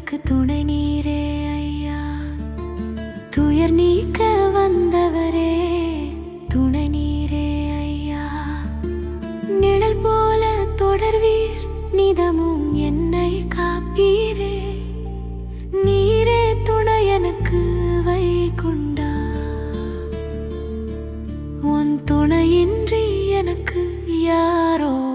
எங்களுக்கு துணை நீரே ஐயா. துயர் நீக்க வந்தவரே துணை நீரே ஐயா. நிழல் போல தொடர்வீர் நிதமும் என்னை காப்பீரே. நீரே துணை எனக்கு வைகுண்டா. உன் துணையின்றி எனக்கு யாரோ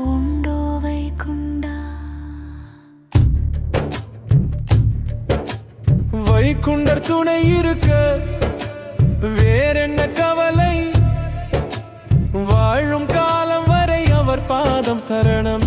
வைகுண்டர் துணை இருக்க வேறென்ன கவலை? வாழும் காலம் வரை அவர் பாதம் சரணம்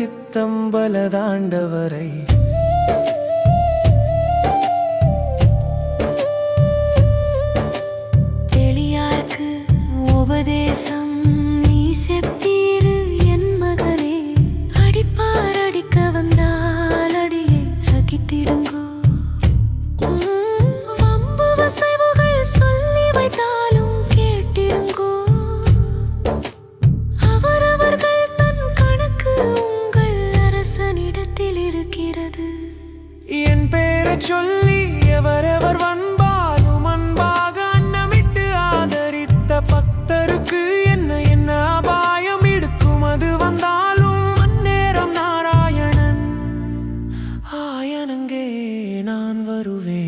சித்தம் பலதாண்டவரை சொல்லி எவரெவர் வன்பாலும் அன்பாக அன்னமிட்டு ஆதரித்த பக்தருக்கு என்ன என்ன அபாயம் எடுக்கும் அது வந்தாலும் அந்நேரம் நாராயணன். ஆயனங்கே நான் வருவேன்.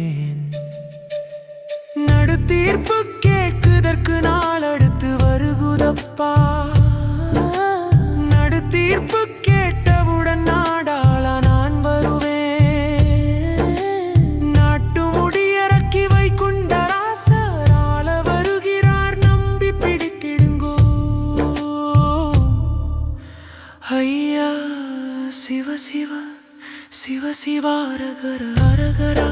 சிவ சிவ சிவ சிவ அரகர அரகரா